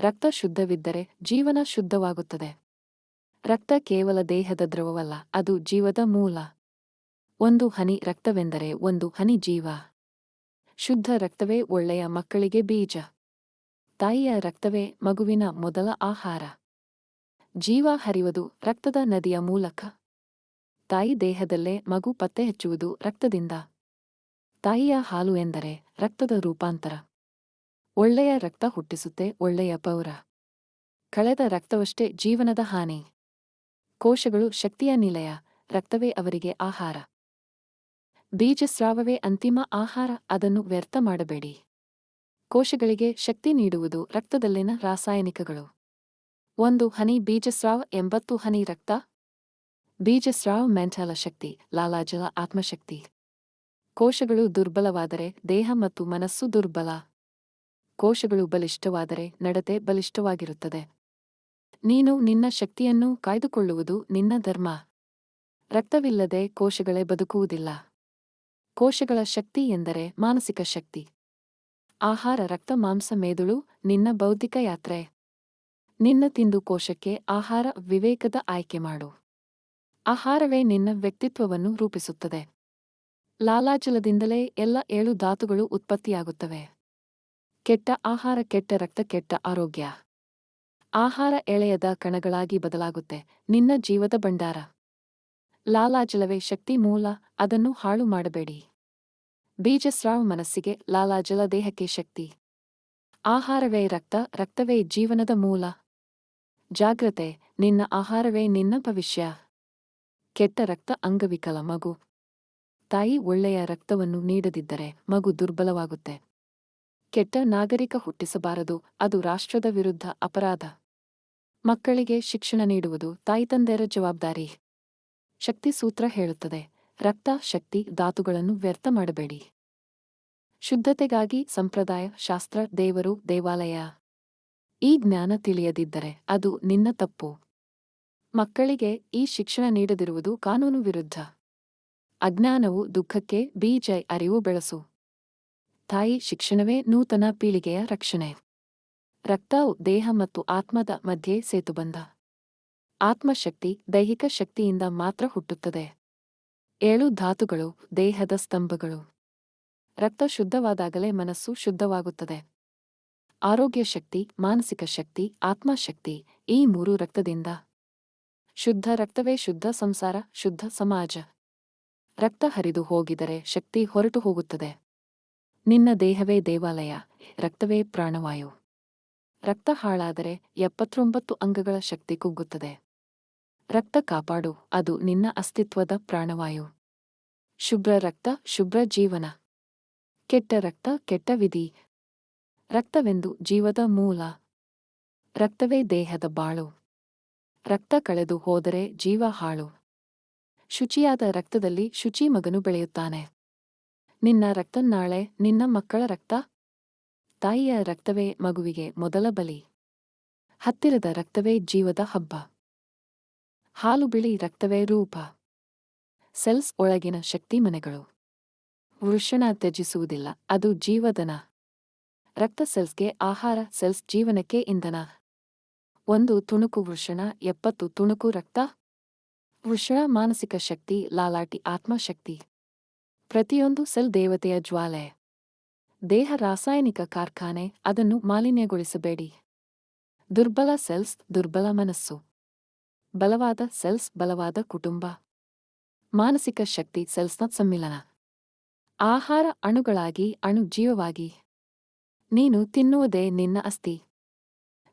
ರಕ್ತ ಶುದ್ಧವಿದ್ದರೆ ಜೀವನ ಶುದ್ಧವಾಗುತ್ತದೆ. ರಕ್ತ ಕೇವಲ ದೇಹದ ದ್ರವವಲ್ಲ, ಅದು ಜೀವದ ಮೂಲ. ಒಂದು ಹನಿ ರಕ್ತವೆಂದರೆ ಒಂದು ಹನಿ ಜೀವ. ಶುದ್ಧ ರಕ್ತವೇ ಒಳ್ಳೆಯ ಮಕ್ಕಳಿಗೆ ಬೀಜ. ತಾಯಿಯ ರಕ್ತವೇ ಮಗುವಿನ ಮೊದಲ ಆಹಾರ. ಜೀವ ಹರಿಯುವುದು ರಕ್ತದ ನದಿಯ ಮೂಲಕ. ತಾಯಿ ದೇಹದಲ್ಲೇ ಮಗು ಪತ್ತೆ ಹಚ್ಚುವುದು ರಕ್ತದಿಂದ. ತಾಯಿಯ ಹಾಲು ಎಂದರೆ ರಕ್ತದ ರೂಪಾಂತರ. ಒಳ್ಳೆಯ ರಕ್ತ ಹುಟ್ಟಿಸುತ್ತೆ, ಒಳ್ಳೆಯ ಪೌರ. ಕಳೆದ ರಕ್ತವಷ್ಟೇ ಜೀವನದ ಹಾನಿ. ಕೋಶಗಳು ಶಕ್ತಿಯ ನಿಲಯ, ರಕ್ತವೇ ಅವರಿಗೆ ಆಹಾರ. ಬೀಜಸ್ರಾವವೇ ಅಂತಿಮ ಆಹಾರ, ಅದನ್ನು ವ್ಯರ್ಥ ಮಾಡಬೇಡಿ. ಕೋಶಗಳಿಗೆ ಶಕ್ತಿ ನೀಡುವುದು ರಕ್ತದಲ್ಲಿನ ರಾಸಾಯನಿಕಗಳು. ಒಂದು ಹನಿ ಬೀಜಸ್ರಾವ ಎಂಬತ್ತು ಹನಿ ರಕ್ತ. ಬೀಜಸ್ರಾವ ಮೆಂಟಲ ಶಕ್ತಿ, ಲಾಲಾಜಲ ಆತ್ಮಶಕ್ತಿ. ಕೋಶಗಳು ದುರ್ಬಲವಾದರೆ ದೇಹ ಮತ್ತು ಮನಸ್ಸು ದುರ್ಬಲ. ಕೋಶಗಳು ಬಲಿಷ್ಠವಾದರೆ ನಡತೆ ಬಲಿಷ್ಠವಾಗಿರುತ್ತದೆ. ನೀನು ನಿನ್ನ ಶಕ್ತಿಯನ್ನು ಕಾಯ್ದುಕೊಳ್ಳುವುದು ನಿನ್ನ ಧರ್ಮ. ರಕ್ತವಿಲ್ಲದೆ ಕೋಶಗಳೇ ಬದುಕುವುದಿಲ್ಲ. ಕೋಶಗಳ ಶಕ್ತಿ ಎಂದರೆ ಮಾನಸಿಕ ಶಕ್ತಿ. ಆಹಾರ, ರಕ್ತ, ಮಾಂಸ, ಮೇದುಳು, ನಿನ್ನ ಬೌದ್ಧಿಕ ಯಾತ್ರೆ. ನಿನ್ನ ತಿಂದು ಕೋಶಕ್ಕೆ ಆಹಾರ, ವಿವೇಕದ ಆಯ್ಕೆ ಮಾಡು. ಆಹಾರವೇ ನಿನ್ನ ವ್ಯಕ್ತಿತ್ವವನ್ನು ರೂಪಿಸುತ್ತದೆ. ಲಾಲಾಜಲದಿಂದಲೇ ಎಲ್ಲ ಏಳು ಧಾತುಗಳು ಉತ್ಪತ್ತಿಯಾಗುತ್ತವೆ. ಕೆಟ್ಟ ಆಹಾರ, ಕೆಟ್ಟ ರಕ್ತ, ಕೆಟ್ಟ ಆರೋಗ್ಯ. ಆಹಾರ ಎಳೆಯದ ಕಣಗಳಾಗಿ ಬದಲಾಗುತ್ತೆ. ನಿನ್ನ ಜೀವದ ಭಂಡಾರ. ಲಾಲಾಜಲವೇ ಶಕ್ತಿ ಮೂಲ, ಅದನ್ನು ಹಾಳು ಮಾಡಬೇಡಿ. ಬೀಜಸ್ರಾವ ಮನಸ್ಸಿಗೆ ಲಾಲಾಜಲ ದೇಹಕ್ಕೆ ಶಕ್ತಿ. ಆಹಾರವೇ ರಕ್ತ, ರಕ್ತವೇ ಜೀವನದ ಮೂಲ. ಜಾಗ್ರತೆ, ನಿನ್ನ ಆಹಾರವೇ ನಿನ್ನ ಭವಿಷ್ಯ. ಕೆಟ್ಟ ರಕ್ತ ಅಂಗವಿಕಲ ಮಗು. ತಾಯಿ ಒಳ್ಳೆಯ ರಕ್ತವನ್ನು ನೀಡದಿದ್ದರೆ ಮಗು ದುರ್ಬಲವಾಗುತ್ತೆ. ಕೆಟ್ಟ ನಾಗರಿಕ ಹುಟ್ಟಿಸಬಾರದು. ಅದು ರಾಷ್ಟ್ರದ ವಿರುದ್ಧ ಅಪರಾಧ. ಮಕ್ಕಳಿಗೆ ಶಿಕ್ಷಣ ನೀಡುವುದು ತಾಯಿತಂದೆಯರ ಜವಾಬ್ದಾರಿ. ಶಕ್ತಿ ಸೂತ್ರ ಹೇಳುತ್ತದೆ. ರಕ್ತ, ಶಕ್ತಿ, ಧಾತುಗಳನ್ನು ವ್ಯರ್ಥ ಮಾಡಬೇಡಿ. ಶುದ್ಧತೆಗಾಗಿ ಸಂಪ್ರದಾಯ, ಶಾಸ್ತ್ರ, ದೇವರು, ದೇವಾಲಯ. ಈ ಜ್ಞಾನ ತಿಳಿಯದಿದ್ದರೆ ಅದು ನಿನ್ನ ತಪ್ಪು. ಮಕ್ಕಳಿಗೆ ಈ ಶಿಕ್ಷಣ ನೀಡದಿರುವುದು ಕಾನೂನು ವಿರುದ್ಧ. ಅಜ್ಞಾನವು ದುಃಖಕ್ಕೆ ಬೀಜ ಅರಿವು ಬೆಳೆಸು. ತಾಯಿ ಶಿಕ್ಷಣವೇ ನೂತನ ಪೀಳಿಗೆಯ ರಕ್ಷಣೆ. ರಕ್ತವು ದೇಹ ಮತ್ತು ಆತ್ಮದ ಮಧ್ಯೆ ಸೇತುಬಂಧ ಆತ್ಮಶಕ್ತಿ ದೈಹಿಕ ಶಕ್ತಿಯಿಂದ ಮಾತ್ರ ಹುಟ್ಟುತ್ತದೆ. ಏಳು ಧಾತುಗಳು, ದೇಹದ ಸ್ತಂಭಗಳು. ರಕ್ತ ಶುದ್ಧವಾದಾಗಲೇ ಮನಸ್ಸು ಶುದ್ಧವಾಗುತ್ತದೆ. ಆರೋಗ್ಯ ಶಕ್ತಿ, ಮಾನಸಿಕ ಶಕ್ತಿ, ಆತ್ಮಶಕ್ತಿ ಈ ಮೂರು ರಕ್ತದಿಂದ. ಶುದ್ಧ ರಕ್ತವೇ ಶುದ್ಧ ಸಂಸಾರ, ಶುದ್ಧ ಸಮಾಜ. ರಕ್ತ ಹರಿದು ಹೋಗಿದರೆ ಶಕ್ತಿ ಹೊರಟು ಹೋಗುತ್ತದೆ. ನಿನ್ನ ದೇಹವೇ ದೇವಾಲಯ, ರಕ್ತವೇ ಪ್ರಾಣವಾಯು. ರಕ್ತ ಹಾಳಾದರೆ ಎಪ್ಪತ್ತೊಂಬತ್ತು ಅಂಗಗಳ ಶಕ್ತಿ ಕುಗ್ಗುತ್ತದೆ. ರಕ್ತ ಕಾಪಾಡು, ಅದು ನಿನ್ನ ಅಸ್ತಿತ್ವದ ಪ್ರಾಣವಾಯು. ಶುಭ್ರ ರಕ್ತ, ಶುಭ್ರ ಜೀವನ. ಕೆಟ್ಟ ರಕ್ತ, ಕೆಟ್ಟ ವಿಧಿ. ರಕ್ತವೆಂದು ಜೀವದ ಮೂಲ. ರಕ್ತವೇ ದೇಹದ ಬಾಳು. ರಕ್ತ ಕಳೆದು ಹೋದರೆ ಜೀವ ಹಾಳು. ಶುಚಿಯಾದ ರಕ್ತದಲ್ಲಿ ಶುಚಿ ಮಗನು ಬೆಳೆಯುತ್ತಾನೆ. ನಿನ್ನ ರಕ್ತನ್ನಾಳೆ ನಿನ್ನ ಮಕ್ಕಳ ರಕ್ತ? ತಾಯಿಯ ರಕ್ತವೇ ಮಗುವಿಗೆ ಮೊದಲ ಬಲಿ. ಹತ್ತಿರದ ರಕ್ತವೇ ಜೀವದ ಹಬ್ಬ. ಹಾಲು ಬಿಳಿ ರಕ್ತವೇ ರೂಪ. ಸೆಲ್ಸ್ ಒಳಗಿನ ಶಕ್ತಿ ಮನೆಗಳು. ವೃಷಣ ತ್ಯಜಿಸುವುದಿಲ್ಲ, ಅದು ಜೀವದನ ರಕ್ತ ಸೆಲ್ಸ್ಗೆ ಆಹಾರ, ಸೆಲ್ಸ್ ಜೀವನಕ್ಕೆ ಇಂಧನ. ಒಂದು ತುಣುಕು ವೃಷಣ, ಎಪ್ಪತ್ತು ತುಣುಕು ರಕ್ತ. ವೃಷಣ ಮಾನಸಿಕ ಶಕ್ತಿ, ಲಾಲಾಟಿ ಆತ್ಮಶಕ್ತಿ. ಪ್ರತಿಯೊಂದು ಸೆಲ್ ದೇವತೆಯ ಜ್ವಾಲೆ. ದೇಹ ರಾಸಾಯನಿಕ ಕಾರ್ಖಾನೆ, ಅದನ್ನು ಮಾಲಿನ್ಯಗೊಳಿಸಬೇಡಿ. ದುರ್ಬಲ ಸೆಲ್ಸ್, ದುರ್ಬಲ ಮನಸ್ಸು. ಬಲವಾದ ಸೆಲ್ಸ್, ಬಲವಾದ ಕುಟುಂಬ. ಮಾನಸಿಕ ಶಕ್ತಿ, ಸೆಲ್ಸ್ನ ಸಮ್ಮಿಲನ. ಆಹಾರ ಅಣುಗಳಾಗಿ, ಅಣು ಜೀವವಾಗಿ. ನೀನು ತಿನ್ನುವುದೇ ನಿನ್ನ ಅಸ್ಥಿ.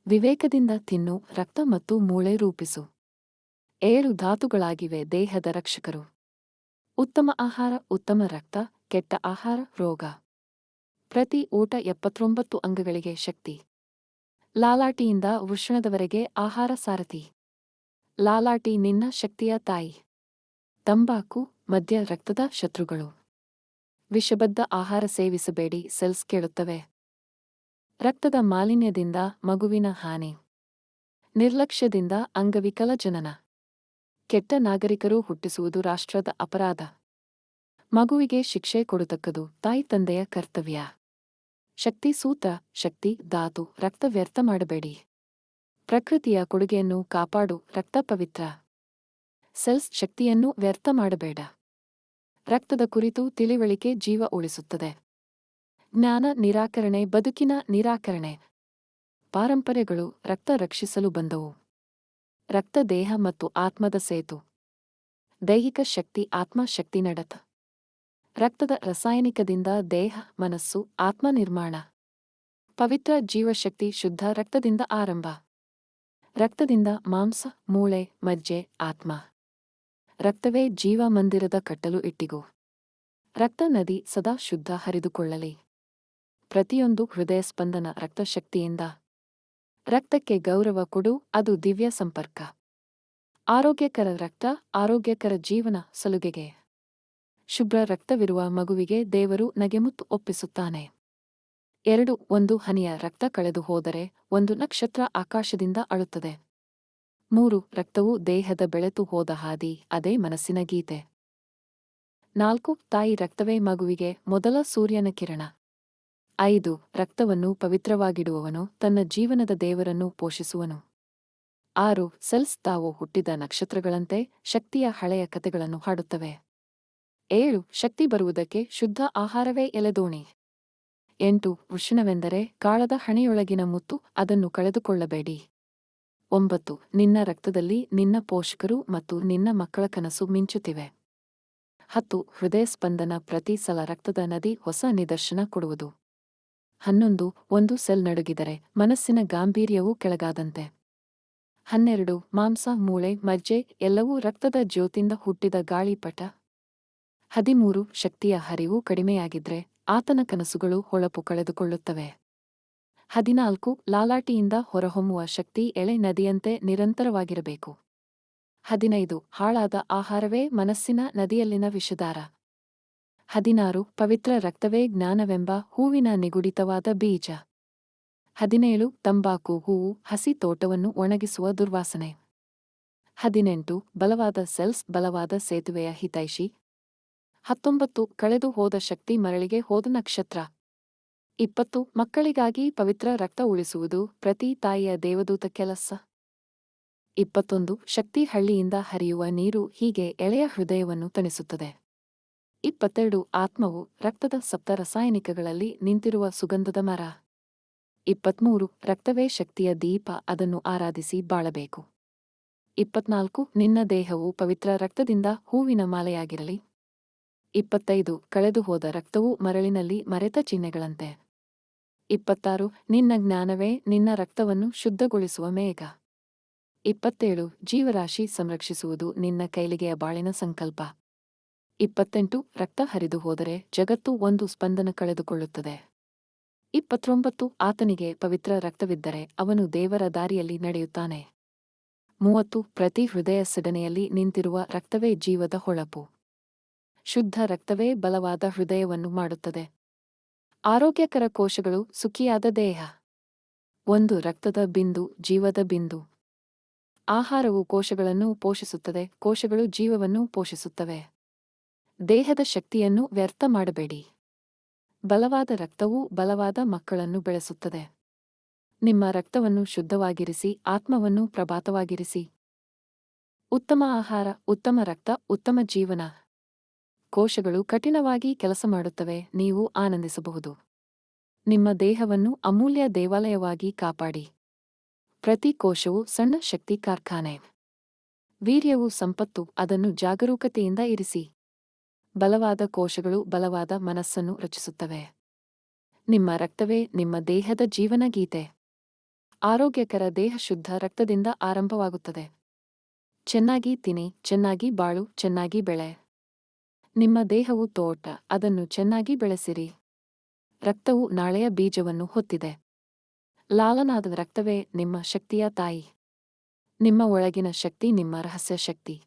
ವಿವೇಕದಿಂದ ತಿನ್ನು, ರಕ್ತ ಮತ್ತು ಮೂಳೆ ರೂಪಿಸು. ಏಳು ಧಾತುಗಳಾಗಿವೆ ದೇಹದ ರಕ್ಷಕರು. ಉತ್ತಮ ಆಹಾರ, ಉತ್ತಮ ರಕ್ತ, ಕೆಟ್ಟ ಆಹಾರ, ರೋಗ. ಪ್ರತಿ ಊಟ ಎಪ್ಪತ್ತೊಂಬತ್ತು ಅಂಗಗಳಿಗೆ ಶಕ್ತಿ. ಲಾಲಾಟಿಯಿಂದ ವೃಷಣದವರೆಗೆ ಆಹಾರ ಸಾರಥಿ. ಲಾಲಾಟಿ ನಿನ್ನ ಶಕ್ತಿಯ ತಾಯಿ. ತಂಬಾಕು, ಮದ್ಯ ರಕ್ತದ ಶತ್ರುಗಳು. ವಿಷಬದ್ಧ ಆಹಾರ ಸೇವಿಸಬೇಡಿ, ಸೆಲ್ಸ್ ಕೇಳುತ್ತವೆ. ರಕ್ತದ ಮಾಲಿನ್ಯದಿಂದ ಮಗುವಿನ ಹಾನಿ. ನಿರ್ಲಕ್ಷ್ಯದಿಂದ ಅಂಗವಿಕಲ ಜನನ. ಕೆಟ್ಟ ನಾಗರಿಕರು ಹುಟ್ಟಿಸುವುದು ರಾಷ್ಟ್ರದ ಅಪರಾಧ. ಮಗುವಿಗೆ ಶಿಕ್ಷೆ ಕೊಡತಕ್ಕದು ತಾಯಿ ತಂದೆಯ ಕರ್ತವ್ಯ. ಶಕ್ತಿ ಸೂತ್ರ ಶಕ್ತಿ ಧಾತು, ರಕ್ತ ವ್ಯರ್ಥ ಮಾಡಬೇಡಿ. ಪ್ರಕೃತಿಯ ಕೊಡುಗೆಯನ್ನು ಕಾಪಾಡು, ರಕ್ತ ಪವಿತ್ರ. ಸೆಲ್ಸ್ ಶಕ್ತಿಯನ್ನು ವ್ಯರ್ಥ ಮಾಡಬೇಡ. ರಕ್ತದ ಕುರಿತು ತಿಳಿವಳಿಕೆ ಜೀವ ಉಳಿಸುತ್ತದೆ. ಜ್ಞಾನ ನಿರಾಕರಣೆ, ಬದುಕಿನ ನಿರಾಕರಣೆ. ಪಾರಂಪರೆಗಳು ರಕ್ತ ರಕ್ಷಿಸಲು ಬಂದವು. ರಕ್ತ ದೇಹ ಮತ್ತು ಆತ್ಮದ ಸೇತು. ದೈಹಿಕ ಶಕ್ತಿ ಆತ್ಮ ಶಕ್ತಿ ನಡತ. ರಕ್ತದ ರಾಸಾಯನಿಕದಿಂದ ದೇಹ, ಮನಸ್ಸು, ಆತ್ಮ ನಿರ್ಮಾಣ. ಪವಿತ್ರ ಜೀವಶಕ್ತಿ ಶುದ್ಧ ರಕ್ತದಿಂದ ಆರಂಭ. ರಕ್ತದಿಂದ ಮಾಂಸ, ಮೂಳೆ, ಮಜ್ಜೆ, ಆತ್ಮ. ರಕ್ತವೇ ಜೀವ ಮಂದಿರದ ಕಟ್ಟಲು ಇಟ್ಟಿಗೂ. ರಕ್ತ ನದಿ ಸದಾ ಶುದ್ಧ ಹರಿದುಕೊಳ್ಳಲಿ. ಪ್ರತಿಯೊಂದು ಹೃದಯ ಸ್ಪಂದನ ರಕ್ತಶಕ್ತಿಯಿಂದ. ರಕ್ತಕ್ಕೆ ಗೌರವ ಕೊಡು, ಅದು ದಿವ್ಯ ಸಂಪರ್ಕ. ಆರೋಗ್ಯಕರ ರಕ್ತ, ಆರೋಗ್ಯಕರ ಜೀವನ ಸಲುಗೆಗೆ. ಶುಭ್ರ ರಕ್ತವಿರುವ ಮಗುವಿಗೆ ದೇವರು ನಗೆಮುತ್ತು ಒಪ್ಪಿಸುತ್ತಾನೆ. ಎರಡು, ಒಂದು ಹನಿಯ ರಕ್ತ ಕಳೆದು ಹೋದರೆ ಒಂದು ನಕ್ಷತ್ರ ಆಕಾಶದಿಂದ ಅಳುತ್ತದೆ. ಮೂರು, ರಕ್ತವು ದೇಹದ ಬೆಳೆತು ಹೋದ ಹಾದಿ, ಅದೇ ಮನಸ್ಸಿನ ಗೀತೆ. ನಾಲ್ಕು, ತಾಯಿ ರಕ್ತವೇ ಮಗುವಿಗೆ ಮೊದಲ ಸೂರ್ಯನ ಕಿರಣ. ಐದು, ರಕ್ತವನ್ನು ಪವಿತ್ರವಾಗಿಡುವವನು ತನ್ನ ಜೀವನದ ದೇವರನ್ನು ಪೋಷಿಸುವನು. ಆರು, ಸೆಲ್ಸ್ ತಾವು ಹುಟ್ಟಿದ ನಕ್ಷತ್ರಗಳಂತೆ ಶಕ್ತಿಯ ಹಳೆಯ ಕಥೆಗಳನ್ನು ಹಾಡುತ್ತವೆ. ಏಳು, ಶಕ್ತಿ ಬರುವುದಕ್ಕೆ ಶುದ್ಧ ಆಹಾರವೇ ಎಲೆದೋಣಿ. ಎಂಟು, ವೃಷಣವೆಂದರೆ ಕಾಳದ ಹಣೆಯೊಳಗಿನ ಮುತ್ತು ಅದನ್ನು ಕಳೆದುಕೊಳ್ಳಬೇಡಿ. ಒಂಬತ್ತು, ನಿನ್ನ ರಕ್ತದಲ್ಲಿ ನಿನ್ನ ಪೋಷಕರು ಮತ್ತು ನಿನ್ನ ಮಕ್ಕಳ ಕನಸು ಮಿಂಚುತ್ತಿವೆ. ಹತ್ತು ಹೃದಯ ಸ್ಪಂದನ ಪ್ರತಿ ಸಲ ರಕ್ತದ ನದಿ ಹೊಸ ನಿದರ್ಶನ ಕೊಡುವುದು. ಹನ್ನೊಂದು, ಒಂದು ಸೆಲ್ ನಡುಗಿದರೆ ಮನಸ್ಸಿನ ಗಾಂಭೀರ್ಯವೂ ಕೆಳಗಾದಂತೆ. ಹನ್ನೆರಡು, ಮಾಂಸ, ಮೂಳೆ, ಮಜ್ಜೆ ಎಲ್ಲವೂ ರಕ್ತದ ಜ್ಯೋತಿಂದ ಹುಟ್ಟಿದ ಗಾಳಿಪಟ. ಹದಿಮೂರು, ಶಕ್ತಿಯ ಹರಿವು ಕಡಿಮೆಯಾಗಿದ್ರೆ ಆತನ ಕನಸುಗಳು ಹೊಳಪು ಕಳೆದುಕೊಳ್ಳುತ್ತವೆ. ಹದಿನಾಲ್ಕು, ಲಾಲಾಟಿಯಿಂದ ಹೊರಹೊಮ್ಮುವ ಶಕ್ತಿ ಎಳೆ ನದಿಯಂತೆ ನಿರಂತರವಾಗಿರಬೇಕು. ಹದಿನೈದು, ಹಾಳಾದ ಆಹಾರವೇ ಮನಸ್ಸಿನ ನದಿಯಲ್ಲಿನ ವಿಷದಾರ ಹದಿನಾರು, ಪವಿತ್ರ ರಕ್ತವೇ ಜ್ಞಾನವೆಂಬ ಹೂವಿನ ನಿಗುಡಿತವಾದ ಬೀಜ. ಹದಿನೇಳು, ತಂಬಾಕು, ಹೂವು, ಹಸಿ ತೋಟವನ್ನು ಒಣಗಿಸುವ ದುರ್ವಾಸನೆ. ಹದಿನೆಂಟು, ಬಲವಾದ ಸೆಲ್ಸ್, ಬಲವಾದ ಸೇತುವೆಯ ಹಿತೈಷಿ. ಹತ್ತೊಂಬತ್ತು, ಕಳೆದು ಹೋದ ಶಕ್ತಿ ಮರಳಿಗೆ ಹೋದ ನಕ್ಷತ್ರ. ಇಪ್ಪತ್ತು, ಮಕ್ಕಳಿಗಾಗಿ ಪವಿತ್ರ ರಕ್ತ ಉಳಿಸುವುದು ಪ್ರತಿ ತಾಯಿಯ ದೇವದೂತ ಕೆಲಸ. ಇಪ್ಪತ್ತೊಂದು, ಶಕ್ತಿ ಹಳ್ಳಿಯಿಂದ ಹರಿಯುವ ನೀರು ಹೀಗೆ ಎಳೆಯ ಹೃದಯವನ್ನು ತಣಿಸುತ್ತದೆ. ಇಪ್ಪತ್ತೆರಡು ಆತ್ಮವು ರಕ್ತದ ಸಪ್ತ ರಾಸಾಯನಿಕಗಳಲ್ಲಿ ನಿಂತಿರುವ ಸುಗಂಧದ ಮರ. ಇಪ್ಪತ್ಮೂರು ರಕ್ತವೇ ಶಕ್ತಿಯ ದೀಪ ಅದನ್ನು ಆರಾಧಿಸಿ ಬಾಳಬೇಕು. ಇಪ್ಪತ್ನಾಲ್ಕು ನಿನ್ನ ದೇಹವು ಪವಿತ್ರ ರಕ್ತದಿಂದ ಹೂವಿನ ಮಾಲೆಯಾಗಿರಲಿ. ಇಪ್ಪತ್ತೈದು ಕಳೆದು ಹೋದ ರಕ್ತವು ಮರಳಿನಲ್ಲಿ ಮರೆತ ಚಿಹ್ನೆಗಳಂತೆ. ಇಪ್ಪತ್ತಾರು ನಿನ್ನ ಜ್ಞಾನವೇ ನಿನ್ನ ರಕ್ತವನ್ನು ಶುದ್ಧಗೊಳಿಸುವ ಮೇಘ. ಇಪ್ಪತ್ತೇಳು ಜೀವರಾಶಿ ಸಂರಕ್ಷಿಸುವುದು ನಿನ್ನ ಕೈಲಿಗೆಯ ಬಾಳಿನ ಸಂಕಲ್ಪ. ಇಪ್ಪತ್ತೆಂಟು ರಕ್ತ ಹರಿದು ಹೋದರೆ ಜಗತ್ತು ಒಂದು ಸ್ಪಂದನ ಕಳೆದುಕೊಳ್ಳುತ್ತದೆ. ಇಪ್ಪತ್ತೊಂಬತ್ತು ಆತನಿಗೆ ಪವಿತ್ರ ರಕ್ತವಿದ್ದರೆ ಅವನು ದೇವರ ದಾರಿಯಲ್ಲಿ ನಡೆಯುತ್ತಾನೆ. ಮೂವತ್ತು ಪ್ರತಿ ಹೃದಯ ಸಡನೆಯಲ್ಲಿ ನಿಂತಿರುವ ರಕ್ತವೇ ಜೀವದ ಹೊಳಪು. ಶುದ್ಧ ರಕ್ತವೇ ಬಲವಾದ ಹೃದಯವನ್ನು ಮಾಡುತ್ತದೆ. ಆರೋಗ್ಯಕರ ಕೋಶಗಳು ಸುಖಿಯಾದ ದೇಹ. ಒಂದು ರಕ್ತದ ಬಿಂದು ಜೀವದ ಬಿಂದು. ಆಹಾರವು ಕೋಶಗಳನ್ನು ಪೋಷಿಸುತ್ತದೆ, ಕೋಶಗಳು ಜೀವವನ್ನು ಪೋಷಿಸುತ್ತವೆ. ದೇಹದ ಶಕ್ತಿಯನ್ನು ವ್ಯರ್ಥ ಮಾಡಬೇಡಿ. ಬಲವಾದ ರಕ್ತವು ಬಲವಾದ ಮಕ್ಕಳನ್ನು ಬೆಳೆಸುತ್ತದೆ. ನಿಮ್ಮ ರಕ್ತವನ್ನು ಶುದ್ಧವಾಗಿರಿಸಿ, ಆತ್ಮವನ್ನು ಪ್ರಭಾತವಾಗಿರಿಸಿ. ಉತ್ತಮ ಆಹಾರ, ಉತ್ತಮ ರಕ್ತ, ಉತ್ತಮ ಜೀವನ. ಕೋಶಗಳು ಕಠಿಣವಾಗಿ ಕೆಲಸ ಮಾಡುತ್ತವೆ, ನೀವು ಆನಂದಿಸಬಹುದು. ನಿಮ್ಮ ದೇಹವನ್ನು ಅಮೂಲ್ಯ ದೇವಾಲಯವಾಗಿ ಕಾಪಾಡಿ. ಪ್ರತಿ ಕೋಶವು ಸಣ್ಣ ಶಕ್ತಿ ಕಾರ್ಖಾನೆ. ವೀರ್ಯವು ಸಂಪತ್ತು, ಅದನ್ನು ಜಾಗರೂಕತೆಯಿಂದ ಇರಿಸಿ. ಬಲವಾದ ಕೋಶಗಳು ಬಲವಾದ ಮನಸ್ಸನ್ನು ರಚಿಸುತ್ತವೆ. ನಿಮ್ಮ ರಕ್ತವೇ ನಿಮ್ಮ ದೇಹದ ಜೀವನ ಗೀತೆ ಆರೋಗ್ಯಕರ ದೇಹ ಶುದ್ಧ ರಕ್ತದಿಂದ ಆರಂಭವಾಗುತ್ತದೆ. ಚೆನ್ನಾಗಿ ತಿನಿ, ಚೆನ್ನಾಗಿ ಬಾಳು, ಚೆನ್ನಾಗಿ ಬೆಳೆ. ನಿಮ್ಮ ದೇಹವು ತೋಟ, ಅದನ್ನು ಚೆನ್ನಾಗಿ ಬೆಳೆಸಿರಿ. ರಕ್ತವು ನಾಳೆಯ ಬೀಜವನ್ನು ಹೊತ್ತಿದೆ. ಲಾಲನಾದ ರಕ್ತವೇ ನಿಮ್ಮ ಶಕ್ತಿಯ ತಾಯಿ. ನಿಮ್ಮ ಒಳಗಿನ ಶಕ್ತಿ ನಿಮ್ಮ ರಹಸ್ಯ ಶಕ್ತಿ.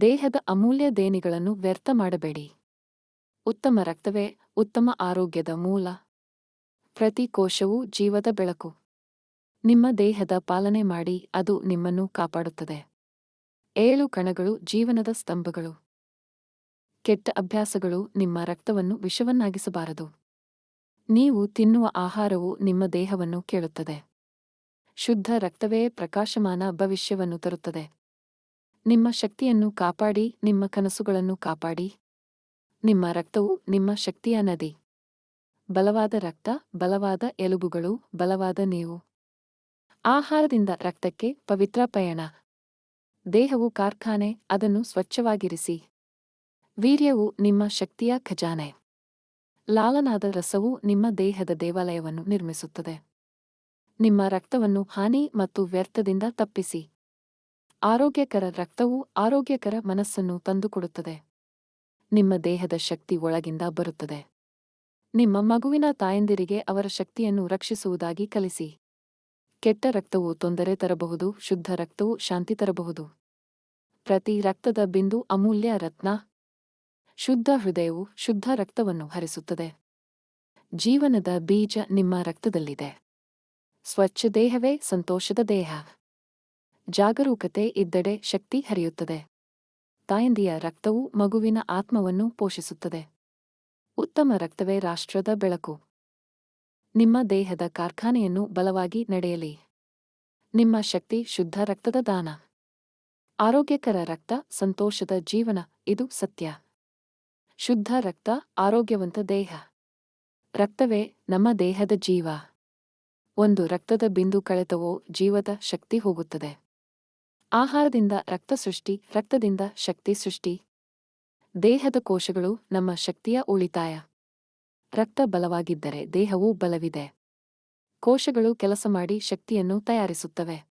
ದೇಹದ ಅಮೂಲ್ಯ ದೇನಿಗಳನ್ನು ವ್ಯರ್ಥ ಮಾಡಬೇಡಿ. ಉತ್ತಮ ರಕ್ತವೇ ಉತ್ತಮ ಆರೋಗ್ಯದ ಮೂಲ. ಪ್ರತಿ ಕೋಶವೂ ಜೀವದ ಬೆಳಕು. ನಿಮ್ಮ ದೇಹದ ಪಾಲನೆ ಮಾಡಿ ಅದು ನಿಮ್ಮನ್ನು ಕಾಪಾಡುತ್ತದೆ. ಏಳು ಕಣಗಳು ಜೀವನದ ಸ್ತಂಭಗಳು. ಕೆಟ್ಟ ಅಭ್ಯಾಸಗಳು ನಿಮ್ಮ ರಕ್ತವನ್ನು ವಿಷವನ್ನಾಗಿಸಬಾರದು. ನೀವು ತಿನ್ನುವ ಆಹಾರವು ನಿಮ್ಮ ದೇಹವನ್ನು ಕೇಳುತ್ತದೆ. ಶುದ್ಧ ರಕ್ತವೇ ಪ್ರಕಾಶಮಾನ ಭವಿಷ್ಯವನ್ನು ತರುತ್ತದೆ. ನಿಮ್ಮ ಶಕ್ತಿಯನ್ನು ಕಾಪಾಡಿ, ನಿಮ್ಮ ಕನಸುಗಳನ್ನು ಕಾಪಾಡಿ. ನಿಮ್ಮ ರಕ್ತವು ನಿಮ್ಮ ಶಕ್ತಿಯ ನದಿ. ಬಲವಾದ ರಕ್ತ, ಬಲವಾದ ಎಲುಬುಗಳು, ಬಲವಾದ ನೀವು ಆಹಾರದಿಂದ ರಕ್ತಕ್ಕೆ ಪವಿತ್ರ ಪಯಣ. ದೇಹವು ಕಾರ್ಖಾನೆ, ಅದನ್ನು ಸ್ವಚ್ಛವಾಗಿರಿಸಿ. ವೀರ್ಯವು ನಿಮ್ಮ ಶಕ್ತಿಯ ಖಜಾನೆ. ಲಾಲನಾದ ರಸವು ನಿಮ್ಮ ದೇಹದ ದೇವಾಲಯವನ್ನು ನಿರ್ಮಿಸುತ್ತದೆ. ನಿಮ್ಮ ರಕ್ತವನ್ನು ಹಾನಿ ಮತ್ತು ವ್ಯರ್ಥದಿಂದ ತಪ್ಪಿಸಿ. ಆರೋಗ್ಯಕರ ರಕ್ತವು ಆರೋಗ್ಯಕರ ಮನಸ್ಸನ್ನು ತಂದುಕೊಡುತ್ತದೆ. ನಿಮ್ಮ ದೇಹದ ಶಕ್ತಿ ಒಳಗಿಂದ ಬರುತ್ತದೆ. ನಿಮ್ಮ ಮಗುವಿನ ತಾಯಂದಿರಿಗೆ ಅವರ ಶಕ್ತಿಯನ್ನು ರಕ್ಷಿಸುವುದಾಗಿ ಕಲಿಸಿ. ಕೆಟ್ಟ ರಕ್ತವು ತೊಂದರೆ ತರಬಹುದು, ಶುದ್ಧ ರಕ್ತವು ಶಾಂತಿ ತರಬಹುದು. ಪ್ರತಿ ರಕ್ತದ ಬಿಂದು ಅಮೂಲ್ಯ ರತ್ನ. ಶುದ್ಧ ಹೃದಯವು ಶುದ್ಧ ರಕ್ತವನ್ನು ಹರಿಸುತ್ತದೆ. ಜೀವನದ ಬೀಜ ನಿಮ್ಮ ರಕ್ತದಲ್ಲಿದೆ. ಸ್ವಚ್ಛ ದೇಹವೇ ಸಂತೋಷದ ದೇಹ. ಜಾಗರೂಕತೆ ಇದ್ದಡೆ ಶಕ್ತಿ ಹರಿಯುತ್ತದೆ. ತಾಯಂದಿಯ ರಕ್ತವು ಮಗುವಿನ ಆತ್ಮವನ್ನು ಪೋಷಿಸುತ್ತದೆ. ಉತ್ತಮ ರಕ್ತವೇ ರಾಷ್ಟ್ರದ ಬೆಳಕು. ನಿಮ್ಮ ದೇಹದ ಕಾರ್ಖಾನೆಯನ್ನು ಬಲವಾಗಿ ನಡೆಯಲಿ. ನಿಮ್ಮ ಶಕ್ತಿ ಶುದ್ಧ ರಕ್ತದ ದಾನ. ಆರೋಗ್ಯಕರ ರಕ್ತ ಸಂತೋಷದ ಜೀವನ, ಇದು ಸತ್ಯ. ಶುದ್ಧ ರಕ್ತ ಆರೋಗ್ಯವಂತ ದೇಹ. ರಕ್ತವೇ ನಮ್ಮ ದೇಹದ ಜೀವ. ಒಂದು ರಕ್ತದ ಬಿಂದು ಕಳೆತವೋ ಜೀವದ ಶಕ್ತಿ ಹೋಗುತ್ತದೆ. ಆಹಾರದಿಂದ ರಕ್ತ ಸೃಷ್ಟಿ ರಕ್ತದಿಂದ ಶಕ್ತಿ ಸೃಷ್ಟಿ. ದೇಹದ ಕೋಶಗಳು ನಮ್ಮ ಶಕ್ತಿಯ ಉಳಿತಾಯ. ರಕ್ತ ಬಲವಾಗಿದ್ದರೆ ದೇಹವೂ ಬಲವಿದೆ. ಕೋಶಗಳು ಕೆಲಸ ಮಾಡಿ ಶಕ್ತಿಯನ್ನು ತಯಾರಿಸುತ್ತವೆ.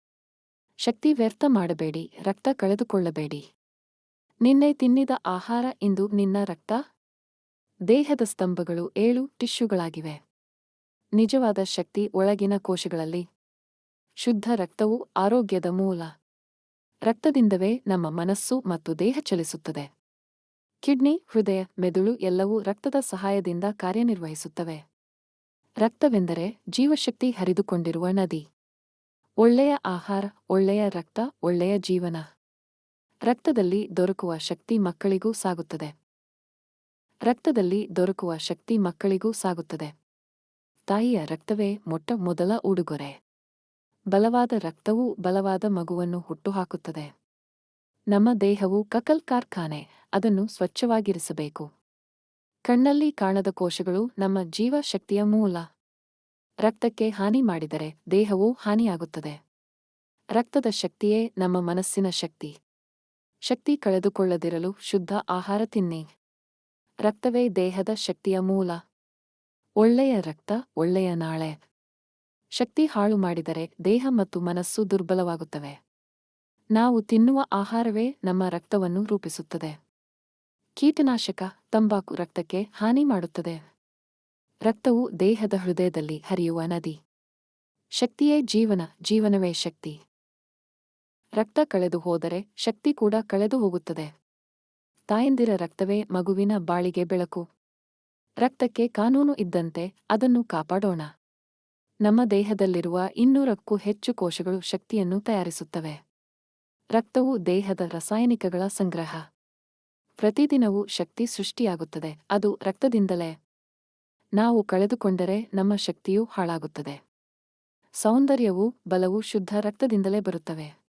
ಶಕ್ತಿ ವ್ಯರ್ಥ ಮಾಡಬೇಡಿ, ರಕ್ತ ಕಳೆದುಕೊಳ್ಳಬೇಡಿ. ನಿನ್ನೆ ತಿನ್ನಿದ ಆಹಾರ ಇಂದು ನಿನ್ನ ರಕ್ತ? ದೇಹದ ಸ್ತಂಭಗಳು ಏಳು ಟಿಶ್ಯೂಗಳಾಗಿವೆ. ನಿಜವಾದ ಶಕ್ತಿ ಒಳಗಿನ ಕೋಶಗಳಲ್ಲಿ. ಶುದ್ಧ ರಕ್ತವು ಆರೋಗ್ಯದ ಮೂಲ. ರಕ್ತದಿಂದವೇ ನಮ್ಮ ಮನಸ್ಸು ಮತ್ತು ದೇಹ ಚಲಿಸುತ್ತದೆ. ಕಿಡ್ನಿ, ಹೃದಯ, ಮೆದುಳು ಎಲ್ಲವೂ ರಕ್ತದ ಸಹಾಯದಿಂದ ಕಾರ್ಯನಿರ್ವಹಿಸುತ್ತವೆ. ರಕ್ತವೆಂದರೆ ಜೀವಶಕ್ತಿ ಹರಿದುಕೊಂಡಿರುವ ನದಿ. ಒಳ್ಳೆಯ ಆಹಾರ, ಒಳ್ಳೆಯ ರಕ್ತ, ಒಳ್ಳೆಯ ಜೀವನ. ರಕ್ತದಲ್ಲಿ ದೊರಕುವ ಶಕ್ತಿ ಮಕ್ಕಳಿಗೂ ಸಾಗುತ್ತದೆ. ರಕ್ತದಲ್ಲಿ ದೊರಕುವ ಶಕ್ತಿ ಮಕ್ಕಳಿಗೂ ಸಾಗುತ್ತದೆ. ತಾಯಿಯ ರಕ್ತವೇ ಮೊಟ್ಟ ಮೊದಲ ಉಡುಗೊರೆ. ಬಲವಾದ ರಕ್ತವು ಬಲವಾದ ಮಗುವನ್ನು ಹುಟ್ಟುಹಾಕುತ್ತದೆ. ನಮ್ಮ ದೇಹವು ಕಕಲ್ ಕಾರ್ಖಾನೆ, ಅದನ್ನು ಸ್ವಚ್ಛವಾಗಿರಿಸಬೇಕು. ಕಣ್ಣಲ್ಲಿ ಕಾಣದ ಕೋಶಗಳು ನಮ್ಮ ಜೀವಶಕ್ತಿಯ ಮೂಲ. ರಕ್ತಕ್ಕೆ ಹಾನಿ ಮಾಡಿದರೆ ದೇಹವೂ ಹಾನಿಯಾಗುತ್ತದೆ. ರಕ್ತದ ಶಕ್ತಿಯೇ ನಮ್ಮ ಮನಸ್ಸಿನ ಶಕ್ತಿ. ಶಕ್ತಿ ಕಳೆದುಕೊಳ್ಳದಿರಲು ಶುದ್ಧ ಆಹಾರ ತಿನ್ನಿ. ರಕ್ತವೇ ದೇಹದ ಶಕ್ತಿಯ ಮೂಲ. ಒಳ್ಳೆಯ ರಕ್ತ ಒಳ್ಳೆಯ ನಾಳೆ. ಶಕ್ತಿ ಹಾಳು ಮಾಡಿದರೆ ದೇಹ ಮತ್ತು ಮನಸ್ಸು ದುರ್ಬಲವಾಗುತ್ತವೆ. ನಾವು ತಿನ್ನುವ ಆಹಾರವೇ ನಮ್ಮ ರಕ್ತವನ್ನು ರೂಪಿಸುತ್ತದೆ. ಕೀಟನಾಶಕ ತಂಬಾಕು ರಕ್ತಕ್ಕೆ ಹಾನಿ ಮಾಡುತ್ತದೆ. ರಕ್ತವು ದೇಹದ ಹೃದಯದಲ್ಲಿ ಹರಿಯುವ ನದಿ. ಶಕ್ತಿಯೇ ಜೀವನ, ಜೀವನವೇ ಶಕ್ತಿ. ರಕ್ತ ಕಳೆದು ಹೋದರೆ ಶಕ್ತಿ ಕೂಡ ಕಳೆದು ಹೋಗುತ್ತದೆ. ತಾಯಂದಿರ ರಕ್ತವೇ ಮಗುವಿನ ಬಾಳಿಗೆ ಬೆಳಕು. ರಕ್ತಕ್ಕೆ ಕಾನೂನು ಇದ್ದಂತೆ ಅದನ್ನು ಕಾಪಾಡೋಣ. ನಮ್ಮ ದೇಹದಲ್ಲಿರುವ ಇನ್ನೂರಕ್ಕೂ ಹೆಚ್ಚು ಕೋಶಗಳು ಶಕ್ತಿಯನ್ನು ತಯಾರಿಸುತ್ತವೆ. ರಕ್ತವು ದೇಹದ ರಾಸಾಯನಿಕಗಳ ಸಂಗ್ರಹ. ಪ್ರತಿದಿನವೂ ಶಕ್ತಿ ಸೃಷ್ಟಿಯಾಗುತ್ತದೆ, ಅದು ರಕ್ತದಿಂದಲೇ. ನಾವು ಕಳೆದುಕೊಂಡರೆ ನಮ್ಮ ಶಕ್ತಿಯು ಹಾಳಾಗುತ್ತದೆ. ಸೌಂದರ್ಯವು ಬಲವು ಶುದ್ಧ ರಕ್ತದಿಂದಲೇ ಬರುತ್ತವೆ.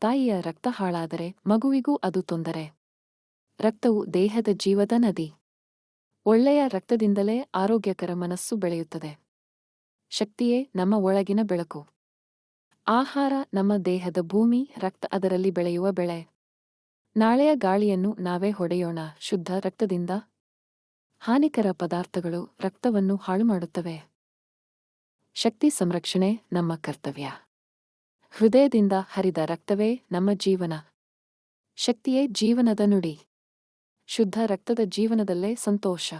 ತಾಯಿಯ ರಕ್ತ ಹಾಳಾದರೆ ಮಗುವಿಗೂ ಅದು ತೊಂದರೆ. ರಕ್ತವು ದೇಹದ ಜೀವದ ನದಿ. ಒಳ್ಳೆಯ ರಕ್ತದಿಂದಲೇ ಆರೋಗ್ಯಕರ ಮನಸ್ಸು ಬೆಳೆಯುತ್ತದೆ. ಶಕ್ತಿಯೇ ನಮ್ಮ ಒಳಗಿನ ಬೆಳಕು. ಆಹಾರ ನಮ್ಮ ದೇಹದ ಭೂಮಿ, ರಕ್ತ ಅದರಲ್ಲಿ ಬೆಳೆಯುವ ಬೆಳೆ. ನಾಳೆಯ ಗಾಳಿಯನ್ನು ನಾವೇ ಹೊಡೆಯೋಣ, ಶುದ್ಧ ರಕ್ತದಿಂದ. ಹಾನಿಕರ ಪದಾರ್ಥಗಳು ರಕ್ತವನ್ನು ಹಾಳು ಮಾಡುತ್ತವೆ. ಶಕ್ತಿ ಸಂರಕ್ಷಣೆ ನಮ್ಮ ಕರ್ತವ್ಯ. ಹೃದಯದಿಂದ ಹರಿದ ರಕ್ತವೇ ನಮ್ಮ ಜೀವನ. ಶಕ್ತಿಯೇ ಜೀವನದ ನುಡಿ. ಶುದ್ಧ ರಕ್ತದ ಜೀವನದಲ್ಲೇ ಸಂತೋಷ.